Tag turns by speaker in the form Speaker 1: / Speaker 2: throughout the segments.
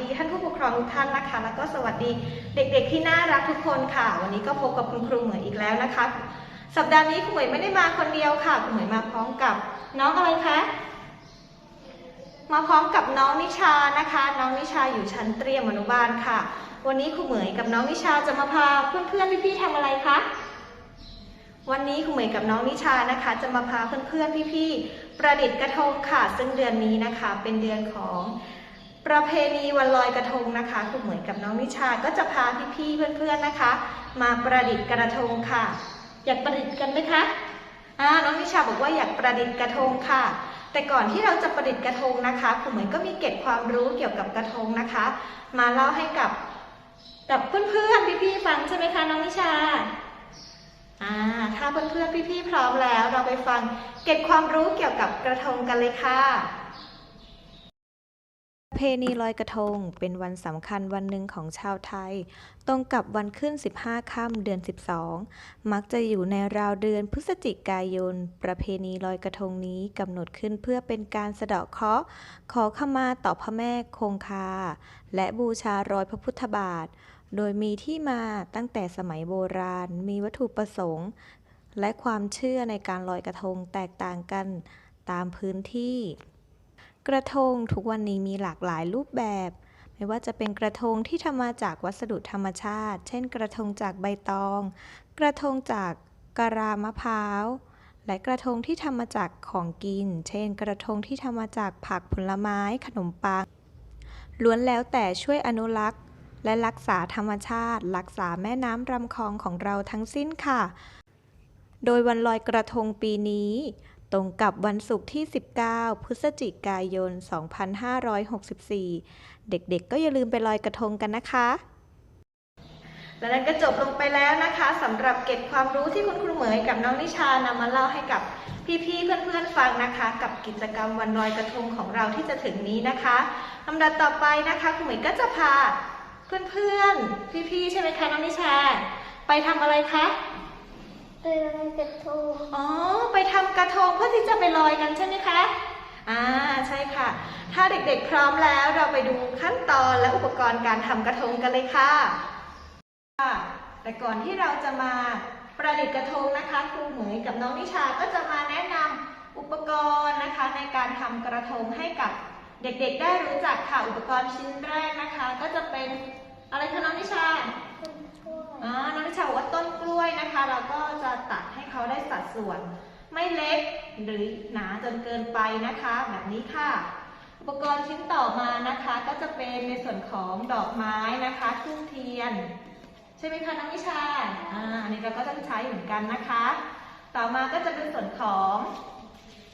Speaker 1: ดีท่านผู้ปกครองทุกท่านนะคะ แล้วก็สวัสดีเด็กๆที่น่ารักทุกคนค่ะ วันนี้ก็พบกับคุณครูเหมยอีกแล้วนะคะ สัปดาห์นี้คุณเหมยไม่ได้มาคนเดียวค่ะคุณเหมยมาพร้อมกับน้องอะไรคะมาพร้อมกับน้องนิชานะคะ น้องนิชาอยู่ชั้นเตรียมอนุบาลค่ะ วันนี้ครูเหมยกับน้องนิชาจะมาพาเพื่อนๆพี่ๆทำอะไรคะวันนี้ครูเหมยกับน้องนิชานะคะ จะมาพาเพื่อนๆพี่ๆประดิษฐ์กระทงค่ะ ซึ่งเดือนนี้นะคะ เป็นเดือนของ ประเพณีวันลอยกระทงนะคะครูเหมยกับน้องนิชาก็จะพาพี่ๆเพื่อนๆนะคะ มาประดิษฐ์กระทงค่ะ อยากประดิษฐ์กันไหมคะอ่าน้องนิชาบอกว่าอยากประดิษฐ์กระทงค่ะ แต่ก่อนที่เราจะประดิษฐ์กระทงนะคะครูเหมยก็มีเก็บความรู้เกี่ยวกับกระทงนะคะ มาเล่าให้กับกับเพื่อนๆพี่ๆฟังใช่ไหมคะน้องนิชาอ่าถ้าเพื่อนๆพี่ๆพร้อมแล้ว เราไปฟังเก็บความรู้เกี่ยวกับกระทงกันเลยค่ะ
Speaker 2: เพณีลอยกระทงเป็นวันสำคัญวันหนึ่งของชาวไทย ตรงกับวันขึ้น 15 ค่ำเดือน 12 มักจะอยู่ในราวเดือนพฤศจิกายน ประเพณีลอยกระทงนี้กำหนดขึ้นเพื่อเป็นการสะเดาะเคราะห์ขอขมาต่อพระแม่คงคา และบูชารอยพระพุทธบาท โดยมีที่มาตั้งแต่สมัยโบราณ มีวัตถุประสงค์ และความเชื่อในการลอยกระทงแตกต่างกันตามพื้นที่ กระทงทุกวันนี้มีหลากหลายรูปแบบ ไม่ว่าจะเป็นกระทงที่ทำมาจากวัสดุธรรมชาติ เช่น กระทงจากใบตอง กระทงจากกะลามะพร้าว และกระทงที่ทำมาจากของกิน เช่น กระทงที่ทำมาจากผักผลไม้ขนมปังล้วนแล้วแต่ช่วยอนุรักษ์ และรักษาธรรมชาติ รักษาแม่น้ำลำคลองของเราทั้งสิ้นค่ะ โดยวันลอยกระทงปีนี้ ตรงกับวันศุกร์ที่ 19 พฤศจิกายน 2564 เด็กๆ ก็อย่าลืมไปลอยกระทงกันนะคะ
Speaker 1: และนั่นก็จบลงไปแล้วนะคะสำหรับเก็บความรู้ที่คุณครูเหมยกับน้องนิชานำมาเล่าให้กับพี่ๆ เพื่อนๆ ฟังนะคะ กับกิจกรรมวันลอยกระทงของเราที่จะถึงนี้นะคะลำดับต่อไปนะคะครูเหมยก็จะพาเพื่อนๆ พี่ๆ ใช่ไหมคะน้องนิชา ไปทำอะไรคะ
Speaker 3: ไปลอยกระทง
Speaker 1: อ๋อ ไปทำกระทงเพื่อที่จะไปลอยกันใช่ไหมคะ อ่า ใช่ค่ะ ถ้าเด็กๆพร้อมแล้วเราไปดูขั้นตอนและอุปกรณ์การทำกระทงกันเลยค่ะ ค่ะ แต่ก่อนที่เราจะมาประดิษฐ์กระทงนะคะครูเหมยกับน้องนิชาก็จะมาแนะนำอุปกรณ์นะคะในการทำกระทงให้กับเด็กๆ ได้รู้จักค่ะอุปกรณ์ชิ้นแรกนะคะ ก็จะเป็นอะไรคะน้องนิชา อ่าน้องนิชาบอกว่าต้นกล้วยนะคะ เราก็จะตัดให้เขาได้สัดส่วน ไม่เล็กหรือหนาจนเกินไปนะคะ แบบนี้ค่ะ อุปกรณ์ชิ้นต่อมานะคะ ก็จะเป็นในส่วนของดอกไม้นะคะทูบเทียน ใช่ไหมคะน้องนิชาอ่าอันนี้เราก็ต้องใช้เหมือนกันนะคะ ต่อมาก็จะเป็นส่วนของ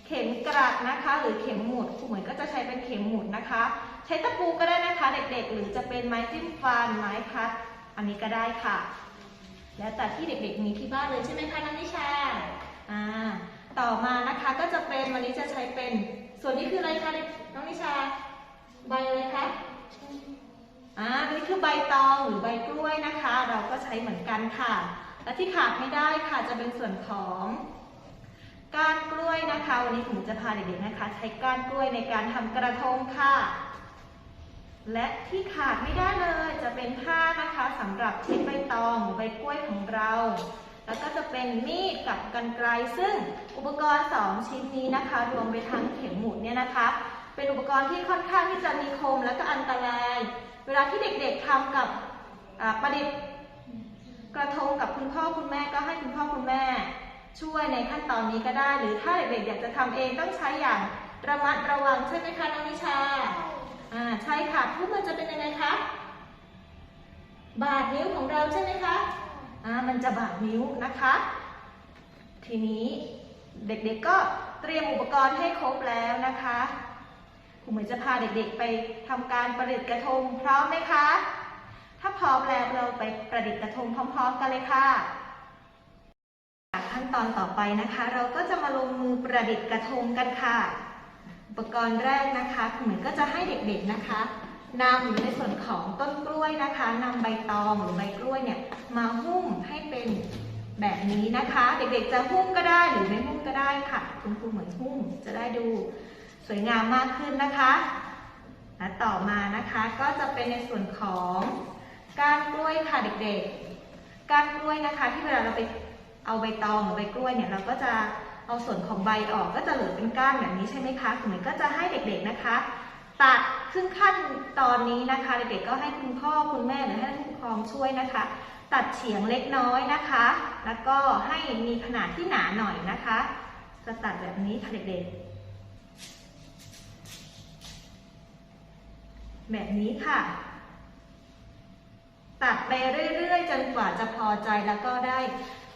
Speaker 1: เข็มกลัดนะคะ หรือเข็มหมุดครูเหมือนก็จะใช้เป็นเข็มหมุดนะคะ ใช้ตะปูก็ได้นะคะ เด็กๆ หรือจะเป็นไม้จิ้มฟันไม้พัด อันนี้ก็ได้ค่ะ แล้วแต่ที่เด็กๆมีที่บ้านเลยใช่ไหมคะน้องนิชาอ่าต่อมานะคะก็จะเป็นวันนี้จะใช้เป็น ส่วนนี้คืออะไรคะน้องนิชา ใบอะไรคะอ่านนี้คือใบตองหรือใบกล้วยนะคะ เราก็ใช้เหมือนกันค่ะ และที่ขาดไม่ได้ค่ะจะเป็นส่วนของก้านกล้วยนะคะ วันนี้ผมจะพาเด็กๆนะคะ ใช้ก้านกล้วยในการทำกระทงค่ะ และที่ขาดไม่ได้เลยจะเป็นผ้านะคะสำหรับเช็ดใบตองใบกล้วยของเรา แล้วก็จะเป็นมีดกับกรรไกรซึ่งอุปกรณ์ 2 ชิ้นนี้นะคะ รวมไปทั้งเข็มหมุดเนี่ยนะคะ เป็นอุปกรณ์ที่ค่อนข้างที่จะมีคมและก็อันตราย เวลาที่เด็กๆทำกับประดิษฐ์กระทงกับคุณพ่อคุณแม่ก็ให้คุณพ่อคุณแม่ ช่วยในขั้นตอนนี้ก็ได้ หรือถ้าเด็กๆอยากจะทำเองต้องใช้อย่างระมัดระวังใช่ไหมคะน้องนิชา อ่าใช่ค่ะทุกมันจะเป็นยังไงคะบาดนิ้วของเราใช่ไหมคะอ่ามันจะบาดนิ้วนะคะ ทีนี้เด็กๆก็เตรียมอุปกรณ์ให้ครบแล้วนะคะครูเหมือนจะพาเด็กๆไปทำการประดิษฐ์กระทงพร้อมไหมคะ ถ้าพร้อมแล้วเราไปประดิษฐ์กระทงพร้อม ๆ กันเลยค่ะขั้นตอนต่อไปนะคะ เราก็จะมาลงมือประดิษฐ์กระทงกันค่ะ อุปกรณ์แรกนะคะเหมือนก็จะให้เด็กๆนะคะนำในส่วนของต้นกล้วยนะคะนำใบตองหรือใบกล้วยเนี่ยมาหุ้มให้เป็นแบบนี้นะคะ เด็กๆจะหุ้มก็ได้หรือไม่หุ้มก็ได้ค่ะ คุณครูเหมือนหุ้มจะได้ดูสวยงามมากขึ้นนะคะและต่อมานะคะก็จะเป็นในส่วนของก้านกล้วยค่ะเด็กๆก้านกล้วยนะคะ ที่เวลาเราไปเอาใบตองหรือใบกล้วยเนี่ยเราก็จะ เอาส่วนของใบออกก็จะเหลือเป็นก้านแบบนี้ใช่ไหมคะคุณหมายก็จะให้เด็กๆนะคะ ตัดซึ่งขั้นตอนนี้นะคะเด็กๆก็ให้คุณพ่อคุณแม่หรือให้ผู้ปกครองช่วยนะคะ ตัดเฉียงเล็กน้อยนะคะ แล้วก็ให้มีขนาดที่หนาหน่อยนะคะ จะตัดแบบนี้ค่ะเด็กๆ แบบนี้ค่ะ ตัดไปเรื่อยๆ จนกว่าจะพอใจแล้วก็ได้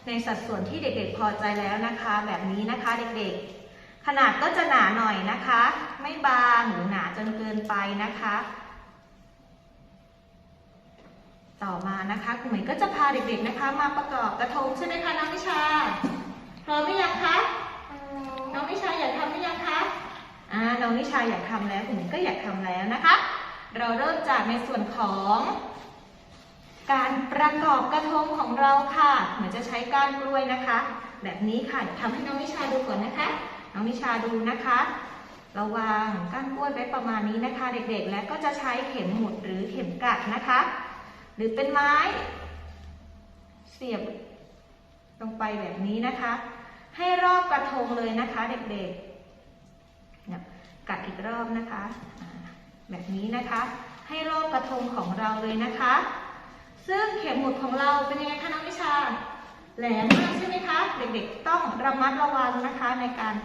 Speaker 1: ในสัดส่วนที่เด็กๆพอใจแล้วนะคะ แบบนี้นะคะเด็กๆ ขนาดก็จะหนาหน่อยนะคะ ไม่บางหรือหนาจนเกินไปนะคะ ต่อมานะคะคุณหมายก็จะพาเด็กๆนะคะ มาประกอบกระทงใช่ไหมคะน้องวิชาพร้อมหรือยังคะน้องนิชาอยากทำหรือยังคะอ่าน้องนิชาอยากทำแล้วคุณหมิงก็อยากทำแล้วนะคะ เราเริ่มจากในส่วนของ การประกอบกระทงของเราค่ะ เหมือนจะใช้ก้านกล้วยนะคะ แบบนี้ค่ะทำให้น้องนิชาดูก่อนนะคะ น้องนิชาดูนะคะเระวางก้านกล้วยไว้ประมาณนี้นะคะ เด็กๆ และก็จะใช้เข็มหมุดหรือเข็มกลัดนะคะ หรือเป็นไม้ เสียบลงไปแบบนี้นะคะ ให้รอบกระทงเลยนะคะ เด็กๆกัดอีกรอบนะคะ แบบนี้นะคะ ให้รอบกระทงของเราเลยนะคะ ซึ่งเข็มหมุดของเราเป็นยังไงคะน้องวิชา แหลมมากใช่ไหมคะ เด็กๆต้องระมัดระวังนะคะ ในการ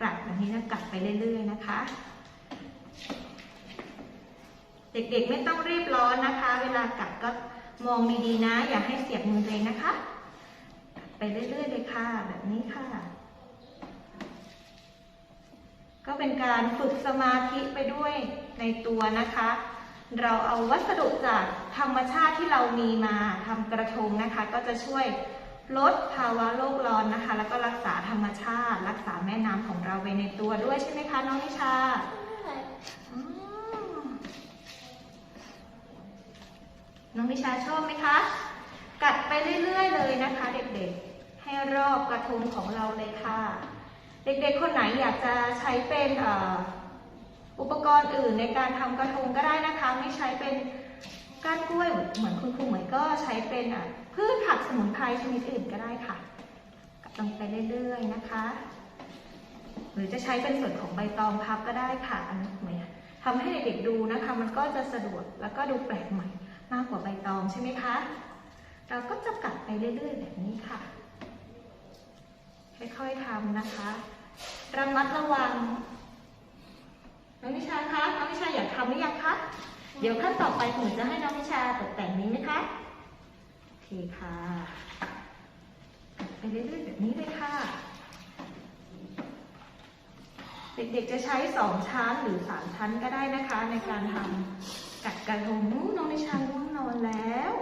Speaker 1: กลัดแบบนี้นะกลัดไปเรื่อยๆนะคะ เด็กๆไม่ต้องรีบร้อนนะคะ เวลากลัดก็มองดีๆนะ อย่าให้เสียบมือตัวเองนะคะ ไปเรื่อยๆเลยค่ะ แบบนี้ค่ะ ก็เป็นการฝึกสมาธิไปด้วยในตัวนะคะ เราเอาวัสดุจากธรรมชาติที่เรามีมาทำกระทงนะคะ ก็จะช่วยลดภาวะโลกร้อนนะคะ แล้วก็รักษาธรรมชาติ รักษาแม่น้ำของเราไว้ในตัวด้วยใช่ไหมคะน้องนิชาน้องนิชาชอบไหมคะ กัดไปเรื่อยๆเลยนะคะ เด็กๆ ให้รอบกระทงของเราเลยค่ะ เด็กๆ คนไหนอยากจะใช้เป็นเอุปกรณ์อื่นในการทำกระทงก็ได้นะคะ ไม่ใช้เป็นก้านกล้วยเหมือนคุณครูเหมยก็ใช้เป็นอะพืชผักสมุนไพรชนิดอื่นก็ได้ค่ะกัดลงไปเรื่อยๆนะคะ หรือจะใช้เป็นส่วนของใบตองพับก็ได้ค่ะอันนี้เหมยทำให้เด็กๆดูนะคะ มันก็จะสะดวกแล้วก็ดูแปลกใหม่มากกว่าใบตองใช่ไหมคะ เราก็จะกัดไปเรื่อยๆแบบนี้ค่ะ ค่อยๆทำนะคะระมัดระวัง น้องนิชาคะ น้องนิชาอยากทำหรือยังคะ เดี๋ยวขั้นต่อไปผมจะให้น้องนิชาตกแต่งนี้ไหมคะ โอเคค่ะ ไปเรื่อยๆแบบนี้เลยค่ะ เด็กๆจะใช้สองชั้นหรือสามชั้นก็ได้นะคะ ในการทำกัดกระทงน้องนิชาง่วงนอนแล้ว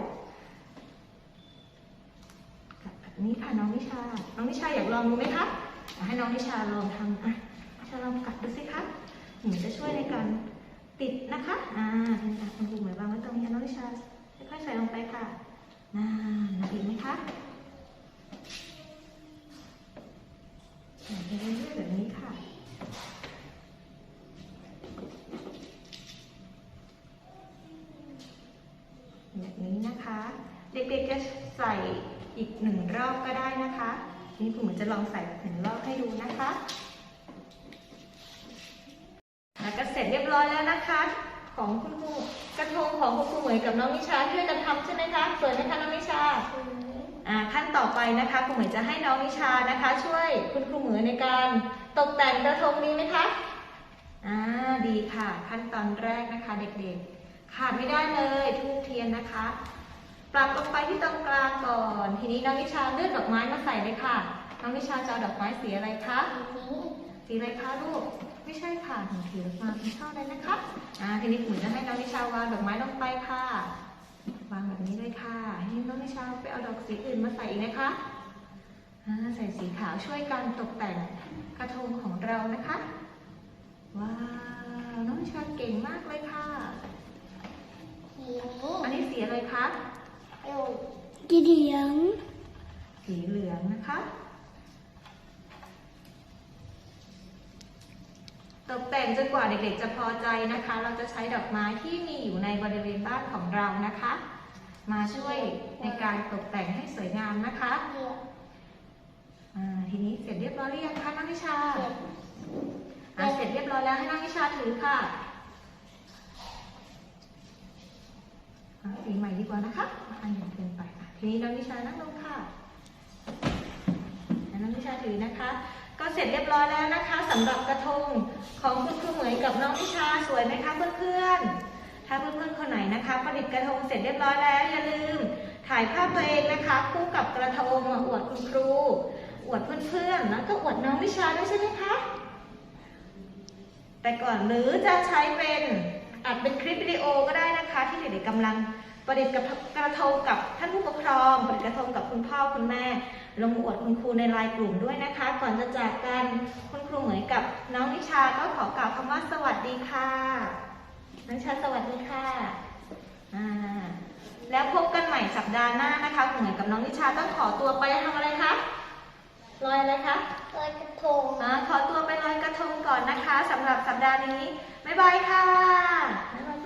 Speaker 1: กัดแบบนี้ค่ะน้องนิชา น้องนิชาอยากลองดูไหมคะอะให้น้องนิชาลองทำอะนิชาลองกัดดูสิคะ หนูจะช่วยในการติดนะคะ อ่าทีนี้คุณครูเหมือนวางไว้ตรงนี้น้องนิชาค่อยๆใส่ลงไปค่ะน่าดีไหมคะเรื่อยๆแบบนี้ค่ะแบบนี้นะคะ เด็กๆจะใส่อีกหนึ่งรอบก็ได้นะคะ นี่คุณเหมือนจะลองใส่หนึ่งรอบให้ดูนะคะ แล้วก็เสร็จเรียบร้อยแล้วนะคะ ของคุณครูกระทงของคุณครูเหมยกับน้องนิชาช่วยกันทำใช่ไหมคะสวยไหมคะน้องนิชาอ่าขั้นต่อไปนะคะคุณเหมยจะให้น้องนิชานะคะ ช่วยคุณครูเหมยในการตกแต่งกระทงดีไหมคะอ่าดีค่ะ ขั้นตอนแรกนะคะเด็กๆ ขาดไม่ได้เลยทูบเทียนนะคะปรับลงไปที่ตรงกลางก่อน ทีนี้น้องนิชาเลือกดอกไม้มาใส่เลยค่ะน้องนิชาจะเอาดอกไม้สีอะไรคะสีอะไรคะลูก ไม่ใช่ค่ะหนูถือมาเป็นช่อเลยนะคะอ่าทีนี้ผมจะให้น้องนิชาวางดอกไม้ลงไปค่ะ วางแบบนี้เลยค่ะให้น้องนิชาไปเอาดอกสีอื่นมาใส่อีกนะคะอ่าใส่สีขาวช่วยกันตกแต่งกระทงของเรานะคะ ว้าวน้องนิชาเก่งมากเลยค่ะอันนี้สีอะไรคะ
Speaker 3: กีเดียง
Speaker 1: สีเหลืองนะคะ ตกแต่งจนกว่าเด็กๆจะพอใจนะคะ เราจะใช้ดอกไม้ที่มีอยู่ในบริเวณบ้านของเรานะคะ มาช่วยในการตกแต่งให้สวยงามนะคะ
Speaker 3: เดี๋ยว
Speaker 1: อ่าทีนี้เสร็จเรียบร้อยหรือยังคะนักวิชา
Speaker 3: เสร็จ
Speaker 1: อ่าเสร็จเรียบร้อยแล้วให้นักวิชาถือค่ะอ่าสีใหม่ดีกว่านะคะอันใหญ่เกินไปอะทีนี้นักวิชานั่งลงค่ะอ่านักวิชาถือนะคะ ก็เสร็จเรียบร้อยแล้วนะคะสำหรับกระทงของคุณครูเหมยกับน้องวิชาสวยไหมคะเพื่อนๆถ้าเพื่อนๆคนไหนนะคะประดิษฐ์กระทงเสร็จเรียบร้อยแล้วอย่าลืม ถ่ายภาพตัวเองนะคะ คู่กับกระทงมาอวดคุณครู อวดเพื่อนๆแล้วก็อวดน้องวิชาด้วยใช่ไหมคะแต่ก่อนหรือจะใช้เป็นอัดเป็นคลิปวิดีโอก็ได้นะคะ ที่เด็กๆกำลัง ประดิษฐ์กับกระทงกับท่านผู้ปกครองประดิษฐ์กระทงกับคุณพ่อคุณแม่ ลงมาอวดคุณครูในไลน์กลุ่มด้วยนะคะ ก่อนจะจากกันคุณครูเหมยกับน้องนิชาก็ขอกล่าวคำว่าสวัสดีค่ะน้องนิชาสวัสดีค่ะอ่าแล้วพบกันใหม่สัปดาห์หน้านะคะคุณเหมยกับน้องนิชาต้องขอตัวไปทำอะไรคะลอยอะไรคะ
Speaker 3: ลอยกระทง
Speaker 1: อ่าขอตัวไปลอยกระทงก่อนนะคะสำหรับสัปดาห์นี้บ๊ายบายค่ะบ๊ายบ